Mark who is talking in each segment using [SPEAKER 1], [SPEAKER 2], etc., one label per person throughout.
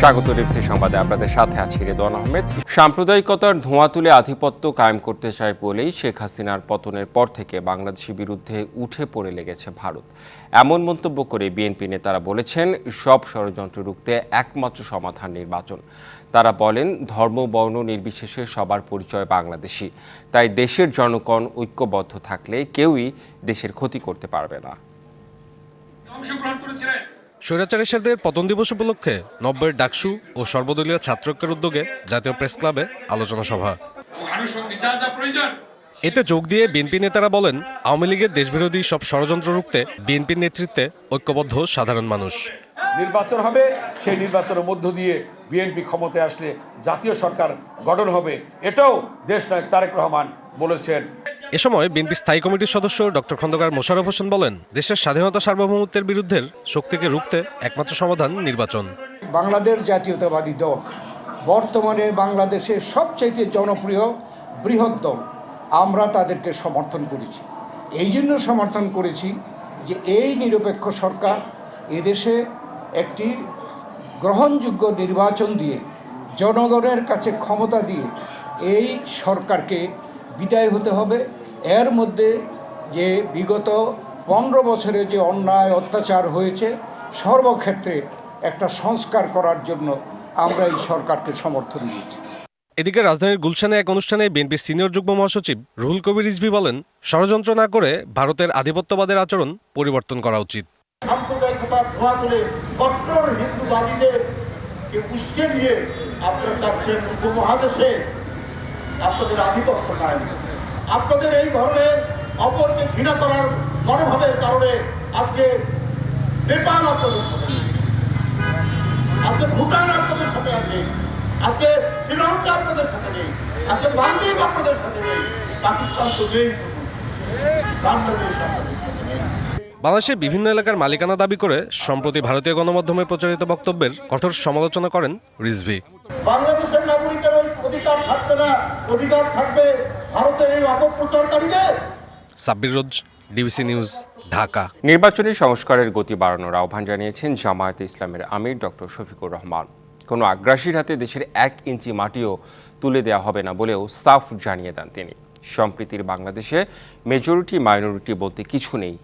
[SPEAKER 1] স্বাগত রিপসি সংবাদে। আপনাদের সাথে আছি রেদওয়ান আহমেদ। সাম্প্রদায়িকতার ধোঁয়া তুলে আধিপত্য কায়েম করতে চায় বলেই শেখ হাসিনার পতনের পর থেকে বাংলাদেশের বিরুদ্ধে উঠে পড়ে লেগেছে ভারত। এমন মন্তব্য করে বিএনপি নেতারা বলেছেন, সব ষড়যন্ত্র রুখতে একমাত্র সমাধান নির্বাচন। তারা বলেন, ধর্ম, বর্ণ নির্বিশেষে সবার পরিচয় বাংলাদেশি। তাই দেশের জনগণ ঐক্যবদ্ধ থাকলে কেউই দেশের ক্ষতি করতে পারবে না।
[SPEAKER 2] অংশগ্রহণ করেছিলেন।
[SPEAKER 3] স্বৈরাচারের পতন দিবস উপলক্ষে নব্বইয়ের ডাকসু ও সর্বদলীয় ছাত্রকের উদ্যোগে জাতীয় প্রেস ক্লাবে আলোচনা সভা। এতে যোগ দিয়ে বিএনপি নেতারা বলেন, আওয়ামী লীগের দেশবিরোধী সব ষড়যন্ত্র রুখতে বিএনপির নেতৃত্বে ঐক্যবদ্ধ সাধারণ মানুষ।
[SPEAKER 4] নির্বাচন হবে, সেই নির্বাচনের মধ্য দিয়ে বিএনপি ক্ষমতায় আসলে জাতীয় সরকার গঠন হবে। এটাও দেশনায়ক তারেক রহমান বলেছেন।
[SPEAKER 3] এ সময় বিএনপি স্থায়ী কমিটির সদস্য ডক্টর খন্দকার মোশাররফ হোসেন বলেন, দেশের স্বাধীনতা সার্বভৌমত্বের বিরুদ্ধে শক্তিকে রুখতে একমাত্র সমাধান নির্বাচন।
[SPEAKER 5] বাংলাদেশ জাতীয়তাবাদী দল, বর্তমানে বাংলাদেশের সবচাইতে জনপ্রিয় বৃহৎ দল, আমরা তাদেরকে সমর্থন করেছি। এই জন্য সমর্থন করেছি যে এই নিরপেক্ষ সরকার এদেশে একটি গ্রহণযোগ্য নির্বাচন দিয়ে, জনগণের কাছে ক্ষমতা দিয়ে এই সরকারকে বিদায় হতে হবে। এর মধ্যে যে বিগত পনেরো বছরে যে অন্যায় অত্যাচার হয়েছে সর্বক্ষেত্রে একটা সংস্কার করার জন্য আমরা এই সরকারকে সমর্থন দিয়েছি।
[SPEAKER 3] এদিকে রাজধানীর গুলশানে এক অনুষ্ঠানে বিএনপি সিনিয়র যুগ্ম মহাসচিব রুহুল কবির রিজভি বলেন ষড়যন্ত্র না করে ভারতের আধিপত্যবাদের আচরণ পরিবর্তন করা উচিত।
[SPEAKER 6] সাম্প্রদায়িকতার ধোয়া তুলে কট্টর হিন্দুবাদীদের কে উস্কে দিয়ে আপনারা চাচ্ছেন উপমহাদেশে আপনাদের আধিপত্য কায়েম। আপনাদের এই ধরনের অপরকে ঘৃণা করার মনোভাবের কারণে আজকে নেপাল আপনাদের সাথে আজকে ভুটান আপনাদের সাথে আর নেই আজকে শ্রীলঙ্কা আপনাদের সাথে নেই। আজকে মালদ্বীপ আপনাদের সাথে নেই। পাকিস্তান তো নেই। বাংলাদেশ আপনাদের সাথে নেই।
[SPEAKER 3] বাংলাদেশের বিভিন্ন এলাকার মালিকানা দাবি করে সম্প্রতি ভারতীয় গণমাধ্যমে প্রচারিত বক্তব্যের কঠোর সমালোচনা করেন রিজভি।
[SPEAKER 6] বাংলাদেশের নাগরিকের ওই অধিকার থাকবে না। অধিকার থাকবে ভারতের এই অপপ্রচারকারীদের
[SPEAKER 3] সাব্বির রোজ ডিবিসি নিউজ ঢাকা।
[SPEAKER 1] নির্বাচনী সংস্কারের গতি বাড়ানোর আহ্বান জানিয়েছেন জামায়াতে ইসলামের আমির ডক্টর শফিকুর রহমান। কোনো আগ্রাসীর হাতে দেশের এক ইঞ্চি মাটিও তুলে দেওয়া হবে না বলেও সাফ জানিয়ে দেন তিনি। সম্প্রীতির বাংলাদেশে মেজরিটি মাইনরিটি বলতে কিছু নেই।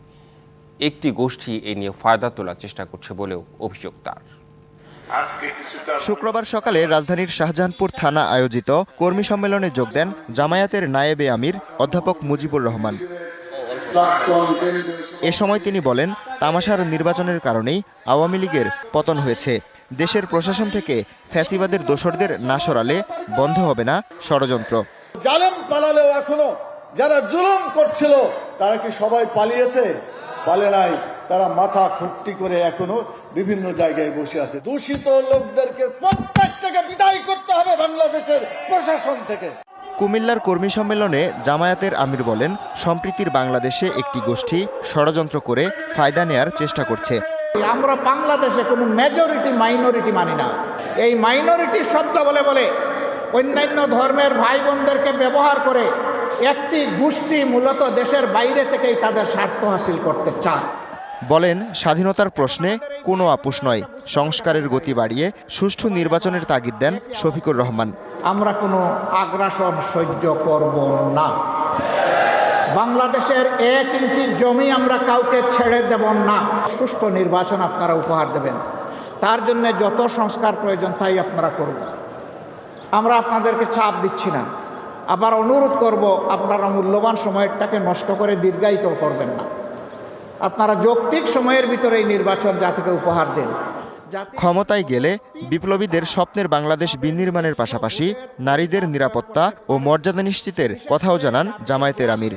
[SPEAKER 1] একটি গোষ্ঠী এ নিয়ে ফায়দা তোলার চেষ্টা করছে বলেও অভিযোগ তার।
[SPEAKER 7] শুক্রবার সকালে রাজধানীর শাহজাহানপুর থানা আয়োজিত কর্মী সম্মেলনে যোগ দেন জামায়াতের নায়েবে আমির অধ্যাপক মুজিবুর রহমান। এ সময় তিনি বলেন তামাশার নির্বাচনের কারণেই আওয়ামী লীগের পতন হয়েছে। দেশের প্রশাসন থেকে ফ্যাসিবাদের দোসরদের না সরালে বন্ধ হবে না ষড়যন্ত্র।
[SPEAKER 8] জালেম পালালেও এখনও যারা জুলুম করছিল তারা কি সবাই পালিয়েছে? পালে নাই। তারা মাথা খুঁটি করে এখনও বিভিন্ন জায়গায় বসে আছে। দূষিত লোকদেরকে প্রত্যেকটাকে বিদায় করতে হবে বাংলাদেশের প্রশাসন থেকে।
[SPEAKER 7] কুমিল্লার কর্মী সম্মেলনে জামায়াতের আমির বলেন সম্প্রীতির বাংলাদেশে একটি গোষ্ঠী ষড়যন্ত্র করে ফায়দা নেয়ার চেষ্টা করছে।
[SPEAKER 5] আমরা বাংলাদেশে কোনো মেজরিটি মাইনরিটি মানি না। এই মাইনরিটি শব্দ বলে বলে অন্যান্য ধর্মের ভাই বোনদেরকে ব্যবহার করে একটি গোষ্ঠী মূলত দেশের বাইরে থেকেই তাদের স্বার্থ হাসিল করতে চায়।
[SPEAKER 7] বলেন, স্বাধীনতার প্রশ্নে কোনো আপোষ নয়। সংস্কারের গতি বাড়িয়ে সুষ্ঠু নির্বাচনের তাগিদ দেন শফিকুর রহমান।
[SPEAKER 5] আমরা কোনো আগ্রাসন সহ্য করব না। বাংলাদেশের এক ইঞ্চি জমি আমরা কাউকে ছেড়ে দেব না। সুষ্ঠু নির্বাচন আপনারা উপহার দেবেন। তার জন্য যত সংস্কার প্রয়োজন তাই আপনারা করবেন আমরা আপনাদেরকে চাপ দিচ্ছি না। আবার অনুরোধ করব, আপনারা মূল্যবান সময়টাকে নষ্ট করে দীর্ঘায়িত করবেন না। আপনারা যৌক্তিক সময়ের ভিতরে এই নির্বাচন জাতিকে উপহার দেন।
[SPEAKER 7] ক্ষমতায় গেলে বিপ্লবীদের স্বপ্নের বাংলাদেশ বিনির্মাণের পাশাপাশি নারীদের নিরাপত্তা ও মর্যাদা নিশ্চিতের কথাও জানান জামায়াতের আমির।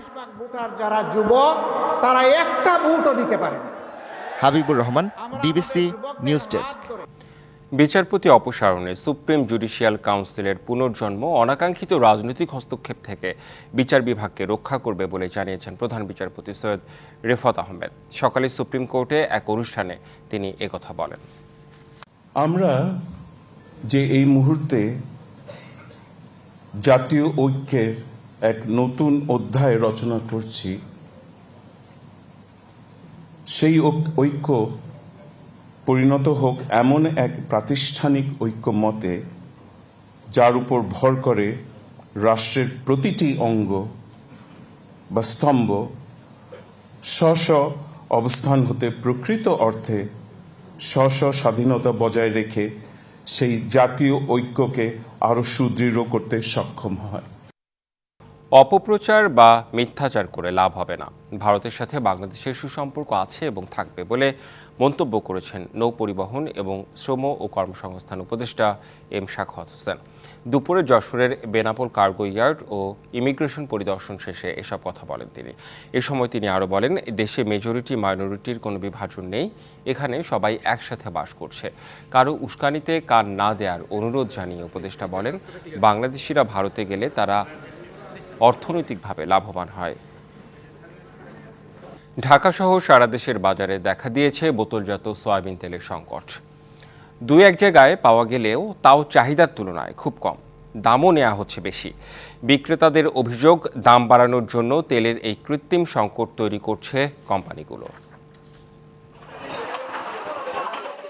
[SPEAKER 5] যারা যুবক তারা একটা ভোটও দিতে পারে
[SPEAKER 7] Habibur Rahman DBC news desk.
[SPEAKER 1] বিচারপতি অপসারণে সুপ্রিম জুডিশিয়াল কাউন্সিলের পুনর্জন্ম অনাকাঙ্ক্ষিত রাজনৈতিক হস্তক্ষেপ থেকে বিচার বিভাগকে রক্ষা করবে বলে জানিয়েছেন প্রধান বিচারপতি সৈয়দ রেফত আহমেদ। সকালে সুপ্রিম কোর্টে এক অনুষ্ঠানে তিনি একথা বলেন।
[SPEAKER 9] আমরা যে এই মুহূর্তে জাতীয় ঐক্যের এক নতুন অধ্যায় রচনা করছি, সেই ঐক্য পরিণত হোক এমন এক প্রাতিষ্ঠানিক ঐক্যমতে যার উপর ভর করে রাষ্ট্রের প্রতিটি অঙ্গ বা স্তম্ভ স্ব স্ব অবস্থান হতে প্রকৃত অর্থে স্ব স্ব স্বাধীনতা বজায় রেখে সেই জাতীয় ঐক্যকে আরও সুদৃঢ় করতে সক্ষম হয়।
[SPEAKER 1] অপপ্রচার বা মিথ্যাচার করে লাভ হবে না। ভারতের সাথে বাংলাদেশের সুসম্পর্ক আছে এবং থাকবে বলে মন্তব্য করেছেন নৌ পরিবহন এবং শ্রম ও কর্মসংস্থান উপদেষ্টা এম শাখাত হোসেন। দুপুরে যশোরের বেনাপোল কার্গো ইয়ার্ড ও ইমিগ্রেশন পরিদর্শন শেষে এসব কথা বলেন তিনি। এ সময় তিনি আরও বলেন, দেশে মেজরিটি মাইনরিটির কোনো বিভাজন নেই। এখানে সবাই একসাথে বাস করছে। কারও উস্কানিতে কান না দেওয়ার অনুরোধ জানিয়ে উপদেষ্টা বলেন, বাংলাদেশিরা ভারতে গেলে তারা অর্থনৈতিকভাবে লাভবান হয়। ঢাকাসহ সারা দেশের বাজারে দেখা দিয়েছে বোতলজাত সয়াবিন তেলের সংকট। দুই এক জায়গায় পাওয়া গেলেও তাও চাহিদার তুলনায় খুব কম। দামও নেওয়া হচ্ছে বেশি। বিক্রেতাদের অভিযোগ, দাম বাড়ানোর জন্য তেলের এই কৃত্রিম সংকট তৈরি করছে কোম্পানিগুলো।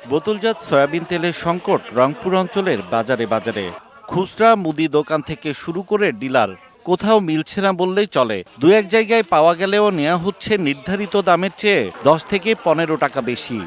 [SPEAKER 10] বোতলজাত সয়াবিন তেলের সংকট রংপুর অঞ্চলের বাজারে বাজারে। খুচরা, মুদি দোকান থেকে শুরু করে ডিলার কোথাও মিলছে না বললেই চলে। দু এক জায়গায় পাওয়া গেলেও নেওয়া হচ্ছে নির্ধারিত দামের চেয়ে দশ থেকে পনেরো টাকা বেশি।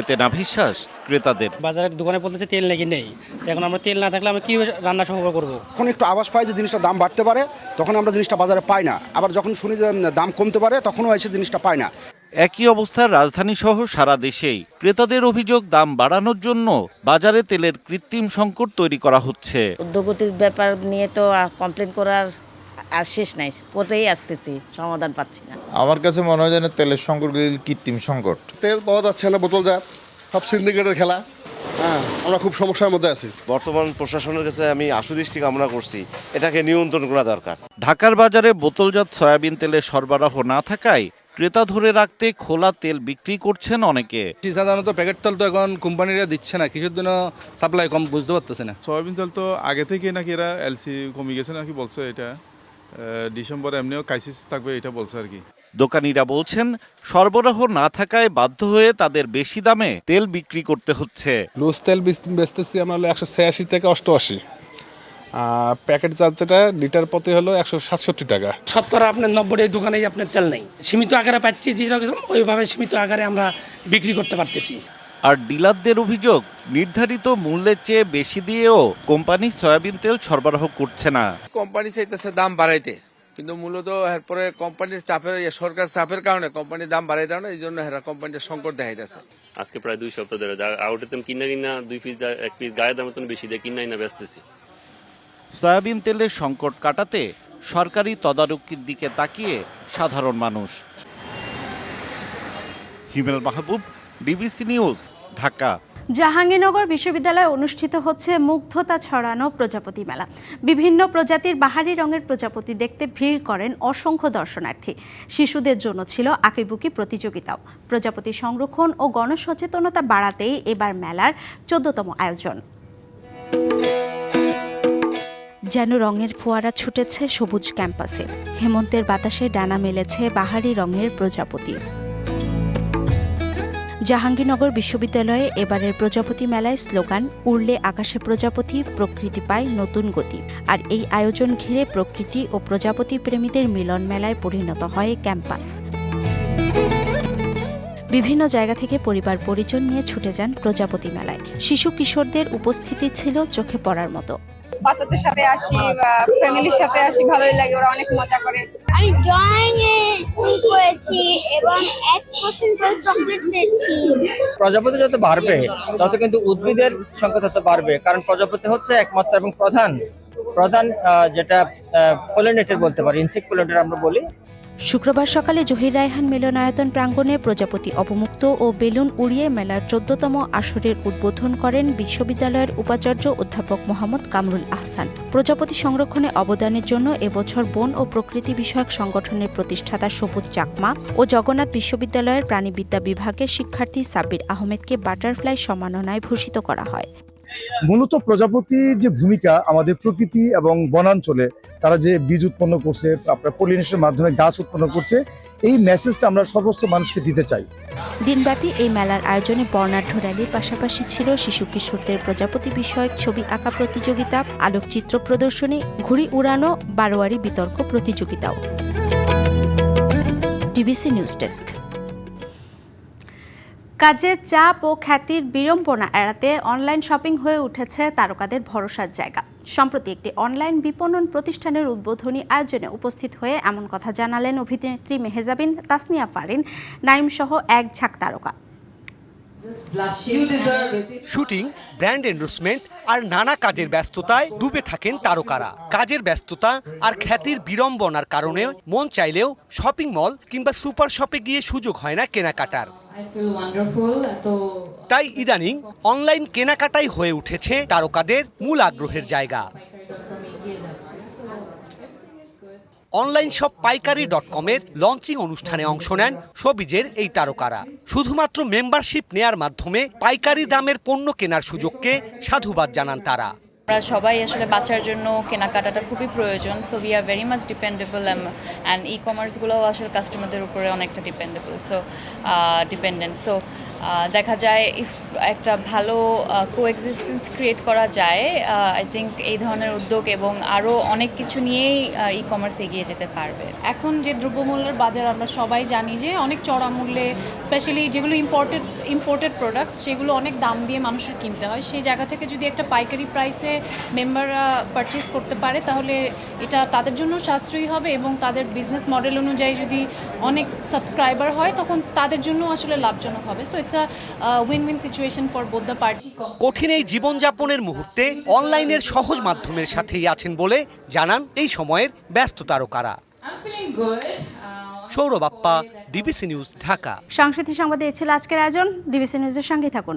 [SPEAKER 10] এতে না বিশ্বাস ক্রেতাদের।
[SPEAKER 11] বাজারের দোকানে বলতেছে তেল নাকি নেই। এখন আমরা তেল না থাকলে আমরা কি রান্না সংগ্রহ করব?
[SPEAKER 5] যখন একটু আওয়াজ পাই যে জিনিসটা দাম বাড়তে পারে তখন আমরা জিনিসটা বাজারে পাই না। আবার যখন শুনি যে দাম কমতে পারে তখনও এসে জিনিসটা পাই না।
[SPEAKER 10] একই অবস্থা রাজধানী সহ সারা দেশেই। ক্রেতাদের অভিযোগ দাম বাড়ানোর জন্য বাজারে তেলের কৃত্রিম সংকট তৈরি করা হচ্ছে।
[SPEAKER 12] উদ্যোগতির ব্যাপার নিয়ে তো কমপ্লেন করার আর শেষ নাই। করেই আসতেছি? সমাধান পাচ্ছি না।
[SPEAKER 6] আমার কাছে মনে হয় যেন তেলের সংকটগুলি কৃত্রিম সংকট।
[SPEAKER 8] তেল পাওয়া যাচ্ছে না বোতলজাত সব সিন্ডিকেটের খেলা। হ্যাঁ আমরা খুব সমস্যার মধ্যে আছি।
[SPEAKER 13] বর্তমান প্রশাসনের কাছে আমি আশুদৃষ্টি কামনা করছি। এটাকে নিয়ন্ত্রণ করা দরকার।
[SPEAKER 10] ঢাকার বাজারে বোতলজাত সয়াবিন তেলের সরবরাহ না থাকায় ক্রেতা ধরে রাখতে খোলা তেল বিক্রি করছেন অনেকে।
[SPEAKER 11] সাধারণত প্যাকেট তেল তো এখন কোম্পানিরা দিচ্ছে না কিছুর জন্য সাপ্লাই কম বুঝতে পারতেছে না।
[SPEAKER 8] সয়াবিন তেল তো আগে থেকে নাকি এরা এলসি কমে গেছে নাকি বলছে এটা। ডিসেম্বর এমনিও ক্রাইসিস থাকবে এটা বলছে আর কি।
[SPEAKER 10] দোকানিরা বলছেন সরবরাহ না থাকায় বাধ্য হয়ে তাদের বেশি দামে তেল বিক্রি করতে হচ্ছে।
[SPEAKER 11] লুজ তেল বেচতেছি আমরা একশো ছিয়াশি থেকে অষ্টআশি। প্যাকেট চার্জ যেটা লিটার প্রতি হলো একশো সাতষট্টি টাকা।
[SPEAKER 14] শতকরা আপনার নব্বই দোকানেই আপনার তেল নেই। সীমিত আকারে পাচ্ছি যেরকম ওইভাবে সীমিত আকারে আমরা বিক্রি করতে পারতেছি।
[SPEAKER 10] আর ডিলারদের অভিযোগ নির্ধারিত মূল্যের চেয়ে বেশি দিয়েও কোম্পানি সয়াবিন তেল সরবরাহ করছে না।
[SPEAKER 11] কোম্পানি চাইতেছে দাম বাড়াইতে কিন্তু মূলত এরপরে কোম্পানির চাপের সরকার চাপের কারণে কোম্পানির দাম বাড়াই দেয় না এই জন্য হেরা কোম্পানির সংকট দেখাইতেছে।
[SPEAKER 13] আজকে প্রায় দুই সপ্তাহ ধরে আউটের তেল কিনা কিনা দুই পিস এক পিস গায়ের দামের মতন বেশি দিয়ে কিনা কিনা বেচতেছি।
[SPEAKER 10] সয়াবিন তেলের সংকট কাটাতে সরকারি তদারকির দিকে তাকিয়ে সাধারণ মানুষ। Himel Mahbub, BBC news, Dhaka.
[SPEAKER 12] Jahangirnagar বিশ্ববিদ্যালয়ে অনুষ্ঠিত হচ্ছে মুগ্ধতা ছড়ানো প্রজাপতি মেলা। বিভিন্ন প্রজাতির বাহারি রঙের প্রজাপতি দেখতে ভিড় করেন অসংখ্য দর্শনার্থী। শিশুদের জন্য ছিল আঁকিবুকি প্রতিযোগিতাও। প্রজাপতি সংরক্ষণ ও গণসচেতনতা বাড়াতেই এবার মেলার চোদ্দতম আয়োজন। যেন রঙের ফোয়ারা ছুটেছে সবুজ ক্যাম্পাসে। হেমন্তের বাতাসে ডানা মেলেছে বাহারি রঙের প্রজাপতি। জাহাঙ্গীরনগর বিশ্ববিদ্যালয়ে এবারের প্রজাপতি মেলায় স্লোগান, উড়লে আকাশে প্রজাপতি, প্রকৃতি পায় নতুন গতি। আর এই আয়োজন ঘিরে প্রকৃতি ও প্রজাপতি প্রেমীদের মিলন মেলায় পরিণত হয় ক্যাম্পাস। বিভিন্ন জায়গা থেকে পরিবার পরিজন নিয়ে ছুটে যান প্রজাপতি মেলায়। শিশু কিশোরদের উপস্থিতি ছিল চোখে পড়ার মতো। বাচ্চাদের সাথে আসি বা ফ্যামিলির সাথে আসি ভালোই লাগে ওরা অনেক মজা করে।
[SPEAKER 14] আমি ড্রয়িং এ করেছি এবং এক্সপ্রেশন করে চকলেট পেয়েছি।
[SPEAKER 11] প্রজাপতি যত বাড়বে তত কিন্তু উদ্ভিদের সংখ্যা তত বাড়বে কারণ প্রজাপতি হচ্ছে একমাত্র এবং প্রধান। প্রধান যেটা পলিনেটর বলতে পারি ইনসেক্ট পলিনেটর আমরা বলি।
[SPEAKER 12] শুক্রবার সকালে জহির রায়হান মিলনায়তন প্রাঙ্গণে প্রজাপতি অবমুক্ত ও বেলুন উড়িয়ে মেলার চোদ্দতম আসরের উদ্বোধন করেন বিশ্ববিদ্যালয়ের উপাচার্য অধ্যাপক মোহাম্মদ কামরুল আহসান। প্রজাপতি সংরক্ষণে অবদানের জন্য এবছর বন ও প্রকৃতি বিষয়ক সংগঠনের প্রতিষ্ঠাতা সবুজ চাকমা ও জগন্নাথ বিশ্ববিদ্যালয়ের প্রাণীবিদ্যা বিভাগের শিক্ষার্থী সাব্বির আহমেদকে বাটারফ্লাই সম্মাননায় ভূষিত করা হয়।
[SPEAKER 8] মূলত প্রজাপতির যে ভূমিকা আমাদের প্রকৃতি এবং বনাঞ্চলে, তারা যে বীজ উৎপন্ন করছে আপনার পলিনেশনের মাধ্যমে গাছ উৎপন্ন করছে,
[SPEAKER 15] এই মেসেজটা আমরা সমস্ত মানুষকে দিতে চাই।
[SPEAKER 12] দিনব্যাপী এই মেলার আয়োজনে বর্ণাঢ্য র্যালির পাশাপাশি ছিল শিশু কিশোরদের প্রজাপতি বিষয়ক ছবি আঁকা প্রতিযোগিতা, আলোকচিত্র প্রদর্শনী, ঘুড়ি উড়ানো, বারোয়ারি বিতর্ক প্রতিযোগিতাও। DBC news desk. কাজের চাপ ও খ্যাতির বিড়ম্বনা এড়াতে অনলাইন শপিং হয়ে উঠেছে তারকাদের ভরসার জায়গা। সম্প্রতি একটি অনলাইন বিপণন প্রতিষ্ঠানের উদ্বোধনী আয়োজনে উপস্থিত হয়ে এমন কথা জানালেন অভিনেত্রী মেহেজাবিন তাসনিয়া ফারিন নাইম সহ এক ঝাঁক তারকা।
[SPEAKER 16] শুটিং, ব্র্যান্ড এন্ডোর্সমেন্ট আর নানা কাজের ব্যস্ততায় ডুবে থাকেন তারকারা। কাজের ব্যস্ততা আর খ্যাতির বিড়ম্বনার কারণে মন চাইলেও শপিং মল কিংবা সুপার শপে গিয়ে সুযোগ হয় না কেনাকাটার। তাই ইদানিং অনলাইন কেনাকাটাই হয়ে উঠেছে তারকাদের মূল আগ্রহের জায়গা। অনলাইন শপ পাইকারি ডট কমের লঞ্চিং অনুষ্ঠানে অংশ নেন সবিজের এই তারকারা। শুধুমাত্র মেম্বারশিপ নেয়ার মাধ্যমে পাইকারি দামের পণ্য কেনার সুযোগকে সাধুবাদ জানান তারা।
[SPEAKER 17] আমরা সবাই আসলে বাঁচার জন্য কেনাকাটাটা খুবই প্রয়োজন so we are very much dependable and e কমার্সগুলোও আসলে কাস্টমারদের উপরে অনেকটা ডিপেন্ডেবল সো ডিপেন্ডেন্ট সো দেখা যায় ইফ একটা ভালো কোএক্সিস্টেন্স ক্রিয়েট করা যায় আই থিঙ্ক এই ধরনের উদ্যোগ এবং আরও অনেক কিছু নিয়েই ই কমার্স এগিয়ে যেতে পারবে।
[SPEAKER 18] এখন যে দ্রব্যমূল্যের বাজার আমরা সবাই জানি যে অনেক চড়া মূল্যে স্পেশালি যেগুলো ইম্পোর্টেড ইম্পোর্টেড প্রোডাক্টস সেগুলো অনেক দাম দিয়ে মানুষের কিনতে হয়। সেই জায়গা থেকে যদি একটা পাইকারি প্রাইসে মেম্বাররা পারচেস করতে পারে, তাহলে এটা তাদের জন্য সাশ্রয়ী হবে এবং তাদের বিজনেস মডেল অনুযায়ী যদি অনেক সাবস্ক্রাইবার হয়, তখন তাদের জন্য আসলে লাভজনক হবে। সো ইটস
[SPEAKER 16] কঠিন এই জীবনযাপনের মুহূর্তে অনলাইনের সহজ মাধ্যমের সাথেই আছেন বলে জানান এই সময়ের ব্যস্ত তারকারা। Sourav Appa DBC news Dhaka.
[SPEAKER 12] সংস্কৃতি সংবাদে ছিল আজকের আয়োজন। ডিবিসি নিউজের সঙ্গে থাকুন।